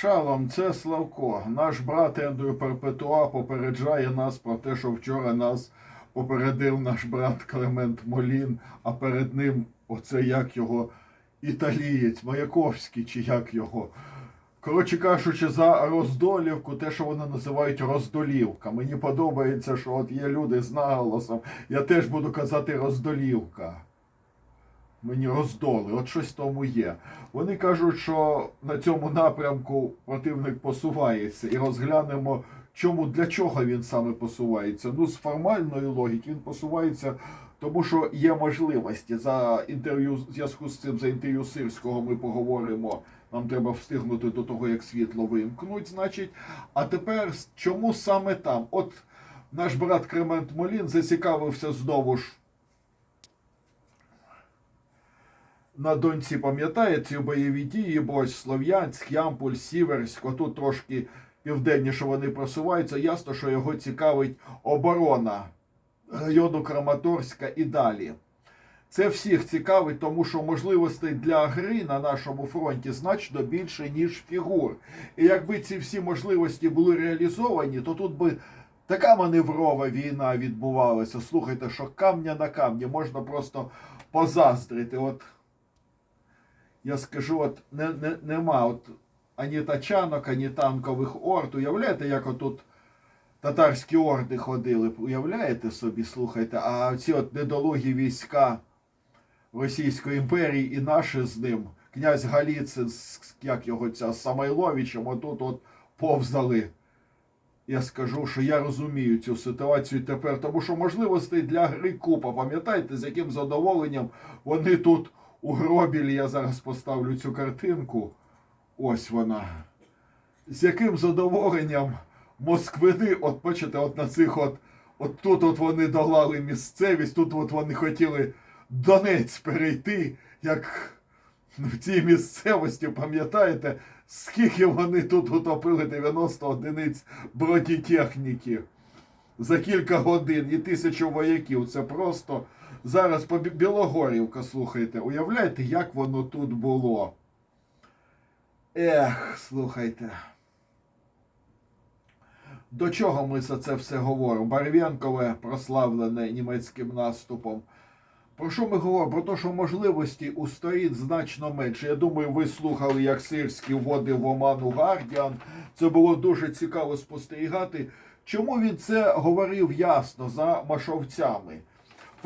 Шалом, це Славко. Наш брат Ендрю Перпетуа попереджає нас про те, що вчора нас попередив наш брат Клемент Молін, а перед ним оце як його італієць, Маяковський, чи як його. Коротше кажучи, за роздолівку, те, що вони називають роздолівка. Мені подобається, що от є люди з наголосом. Я теж буду казати роздолівка. Мені роздоли, от щось тому є. Вони кажуть, що на цьому напрямку противник посувається, і розглянемо, чому для чого він саме посувається. Ну, з формальної логіки він посувається, тому що є можливості. За інтерв'ю зв'язку з цим, за інтерв'ю Сирського ми поговоримо. Нам треба встигнути до того, як світло вимкнуть, значить. А тепер чому саме там? От наш брат Кремент Молін зацікавився знову ж. На доньці пам'ятає ці бойові дії, бо Слов'янськ, Ямполь, Сіверськ, отут трошки південніше вони просуваються. Ясно, що його цікавить оборона району Краматорська і далі. Це всіх цікавить, тому що можливостей для гри на нашому фронті значно більше, ніж фігур. І якби ці всі можливості були реалізовані, то тут би така маневрова війна відбувалася. Слухайте, що камня на камні можна просто позаздрити. От я скажу, от не, не, нема от ані тачанок, ані танкових орд. Уявляєте, як отут татарські орди ходили? Уявляєте собі, слухайте, а ці от недолугі війська Російської імперії і наші з ним, князь Галіцин, як його ця з Самойловичем, отут от повзали. Я скажу, що я розумію цю ситуацію тепер, тому що можливостей для гри купа. Пам'ятаєте, з яким задоволенням вони тут у гробілі, я зараз поставлю цю картинку. Ось вона. З яким задоволенням москвини, от бачите, от на цих от, от тут от вони долали місцевість, тут от вони хотіли Донець перейти, як в цій місцевості, пам'ятаєте, скільки вони тут утопили 90 одиниць бронетехніки за кілька годин і тисячу вояків. Це просто зараз по Білогорівка, слухайте. Уявляєте, як воно тут було? Ех, слухайте. До чого ми за це все говоримо? Барв'янкове прославлене німецьким наступом. Про що ми говоримо? Про те, що можливості у сторін значно менше. Я думаю, ви слухали, як Сирський вводив в оману Гардіан. Це було дуже цікаво спостерігати. Чому він це говорив ясно за машовцями?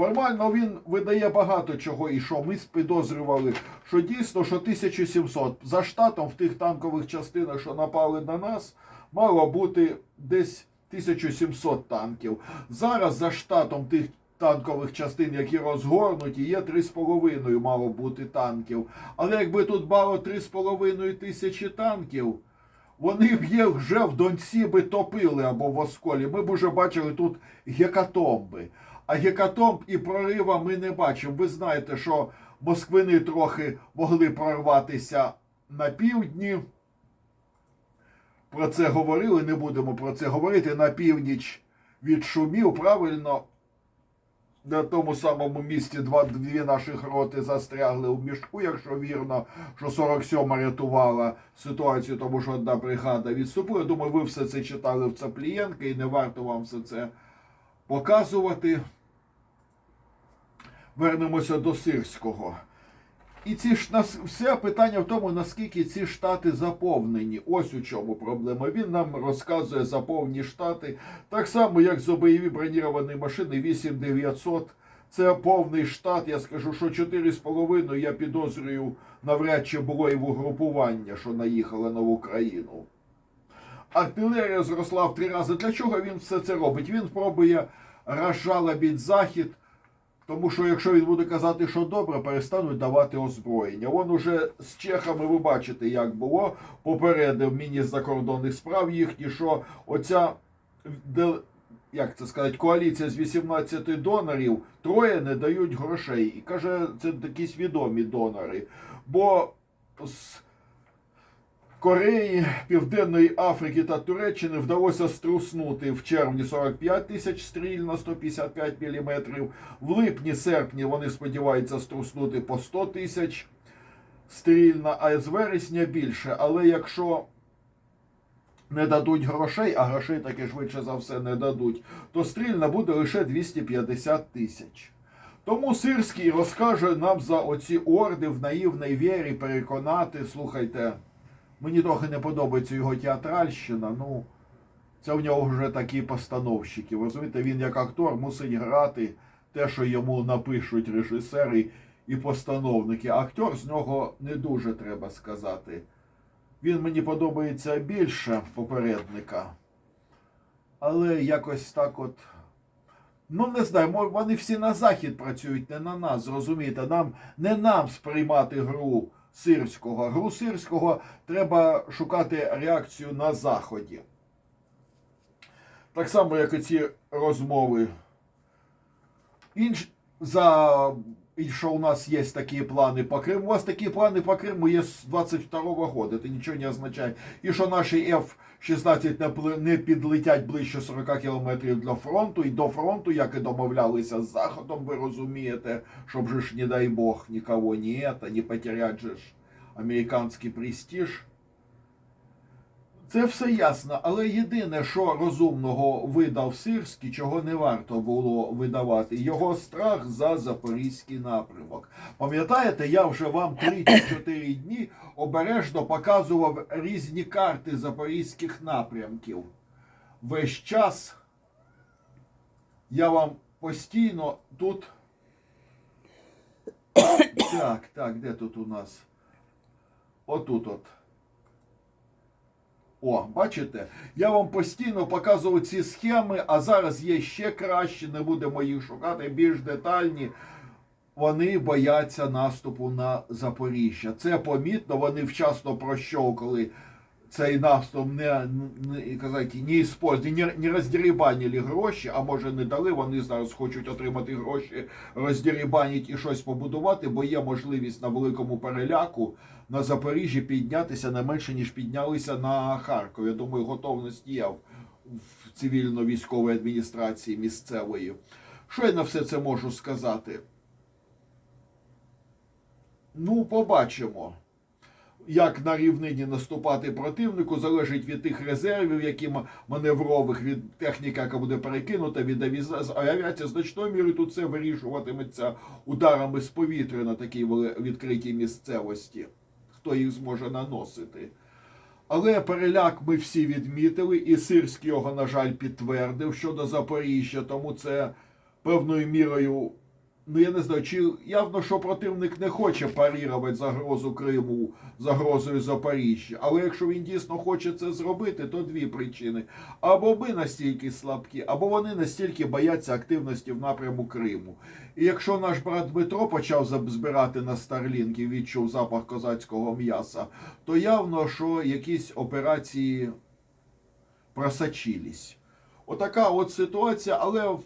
Формально він видає багато чого, і що ми підозрювали, що дійсно, що 1700 за штатом в тих танкових частинах, що напали на нас, мало бути десь 1700 танків. Зараз за штатом тих танкових частин, які розгорнуті, є 3,5 мало бути танків. Але якби тут було 3,5 тисячі танків, вони б їх вже в Донці би топили або в Осколі. Ми б уже бачили тут гекатомби. А гекатомб і прорива ми не бачимо. Ви знаєте, що москвини трохи могли прорватися на півдні. Про це говорили, не будемо про це говорити. На північ від шумів, правильно, на тому самому місці два, дві наших роти застрягли у мішку, якщо вірно, що 47-ма рятувала ситуацію, тому що одна бригада відступила. Думаю, ви все це читали в Цаплієнка і не варто вам все це показувати. Вернемося до Сирського. І ці ж нас все питання в тому, наскільки ці штати заповнені. Ось у чому проблема. Він нам розказує за повні штати, так само, як за бойові броніровані машини 8900. Це повний штат. Я скажу, що 4,5 я підозрюю, навряд чи було і в угрупування, що наїхали на Україну. Артилерія зросла в три рази. Для чого він все це робить? Він пробує розжалобити захід. Тому що якщо він буде казати, що добре, перестануть давати озброєння. Вон уже з чехами ви бачите, як було. Попередив міністр закордонних справ їхні, що оця як це сказати, коаліція з 18 донорів троє не дають грошей. І каже, це такі свідомі донори. Бо з Кореї, Південної Африки та Туреччини вдалося струснути в червні 45 тисяч стріль на 155 мм. В липні-серпні вони сподіваються струснути по 100 тисяч стріль на, а з вересня більше. Але якщо не дадуть грошей, а грошей таки швидше за все не дадуть, то стрільна буде лише 250 тисяч. Тому Сирський розкаже нам за оці орди в наївній вірі переконати. Слухайте, мені трохи не подобається його театральщина. Ну, це в нього вже такі постановщики. Розумієте, він як актор мусить грати те, що йому напишуть режисери і постановники. А актор з нього не дуже треба сказати. Він мені подобається більше попередника. Але якось так от. Ну, не знаю, вони всі на захід працюють, не на нас, зрозумієте. Нам не нам сприймати гру сирського. Гру сирського треба шукати реакцію на заході. Так само, як і ці розмови. Інш... За... І що у нас є такі плани по Криму. У вас такі плани по Криму є з 22-го года. Це нічого не означає. І що наші F-16 не, не підлетять ближче 40 кілометрів до фронту і до фронту, як і домовлялися з Заходом, ви розумієте, щоб же ж, не дай Бог, нікого не, это, не потерять же ж американський престиж. Це все ясно, але єдине, що розумного видав Сирський, чого не варто було видавати, його страх за запорізький напрямок. Пам'ятаєте, я вже вам 3-4 дні обережно показував різні карти запорізьких напрямків. Весь час я вам постійно тут. Так, так, де тут у нас? Отут от. О, бачите, я вам постійно показував ці схеми, а зараз є ще краще, не будемо їх шукати, більш детальні. Вони бояться наступу на Запоріжжя. Це помітно, вони вчасно прощовкали цей наступ не, не, казати, не, іспользували, не, не роздерибанили гроші, а може не дали, вони зараз хочуть отримати гроші, роздерибанити і щось побудувати, бо є можливість на великому переляку на Запоріжжі піднятися не менше, ніж піднялися на Харків. Я думаю, готовність є в, в цивільно-військовій адміністрації місцевої. Що я на все це можу сказати? Ну, побачимо. Як на рівнині наступати противнику, залежить від тих резервів, які маневрових, від техніки, яка буде перекинута, від авіації. Значною мірою тут це вирішуватиметься ударами з повітря на такій відкритій місцевості. Хто їх зможе наносити. Але переляк ми всі відмітили, і Сирський його, на жаль, підтвердив щодо Запоріжжя, тому це певною мірою, ну я не знаю, чи явно, що противник не хоче парірувати загрозу Криму загрозою Запоріжжя. Але якщо він дійсно хоче це зробити, то дві причини: або ми настільки слабкі, або вони настільки бояться активності в напряму Криму. І якщо наш брат Дмитро почав збирати на Старлінки, відчув запах козацького м'яса, то явно, що якісь операції просочились. Отака от ситуація, але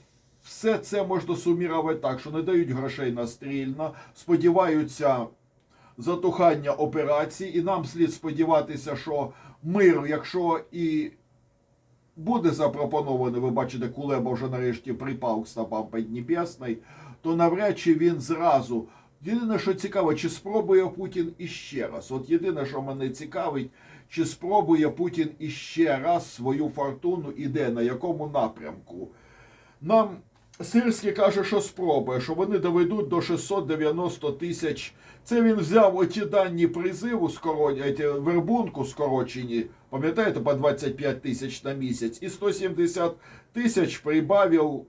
все це можна сумірувати так, що не дають грошей на стрільно, сподіваються затухання операцій, і нам слід сподіватися, що мир, якщо і буде запропонований, ви бачите, Кулеба вже нарешті припав к стопам Підніпесної, то навряд чи він зразу. Єдине, що цікаво, чи спробує Путін іще раз. От єдине, що мене цікавить, чи спробує Путін іще раз свою фортуну і де, на якому напрямку. Нам Сирський каже, що спробує, що вони доведуть до 690 тисяч. Це він взяв оті дані призиву, скоро... вербунку скорочені, пам'ятаєте, по 25 тисяч на місяць, і 170 тисяч прибавив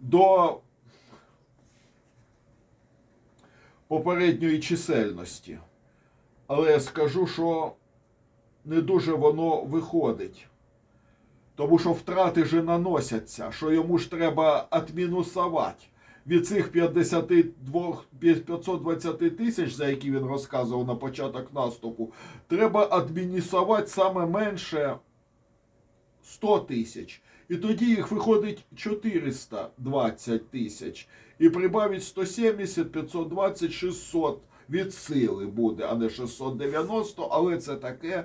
до попередньої чисельності. Але я скажу, що не дуже воно виходить. Тому що втрати же наносяться, що йому ж треба адмінусувати. Від цих 52, 520 тисяч, за які він розказував на початок наступу, треба адмінісувати саме менше 100 тисяч. І тоді їх виходить 420 тисяч. І прибавить 170, 520, 600 від сили буде, а не 690, але це таке.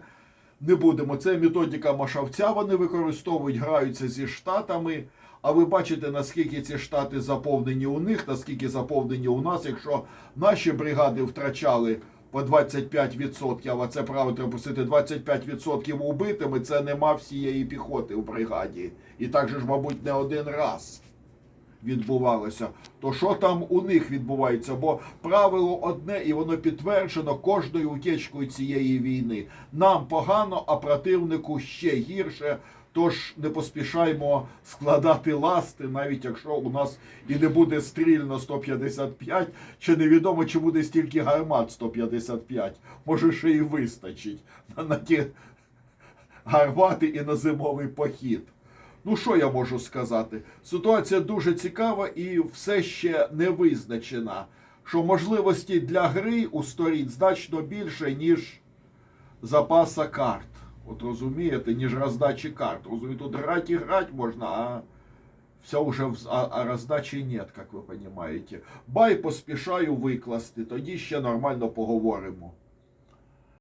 Не будемо. Це методика Машавця. Вони використовують, граються зі штатами. А ви бачите, наскільки ці штати заповнені у них, наскільки заповнені у нас. Якщо наші бригади втрачали по 25%, а це право треба пустити 25% убитими, це нема всієї піхоти у бригаді. І так же ж, мабуть, не один раз відбувалося. То що там у них відбувається? Бо правило одне, і воно підтверджено кожною утечкою цієї війни. Нам погано, а противнику ще гірше. Тож не поспішаймо складати ласти, навіть якщо у нас і не буде стрільно 155, чи невідомо, чи буде стільки гармат 155. Може, ще і вистачить на ті гармати і на зимовий похід. Ну, що я можу сказати? Ситуація дуже цікава і все ще не визначена. Що можливості для гри у сторін значно більше, ніж запаса карт. От розумієте, ніж роздачі карт. Розумієте, тут грати і грати можна, а все уже в- а, а роздачі нет, як ви розумієте. Бай поспішаю викласти, тоді ще нормально поговоримо.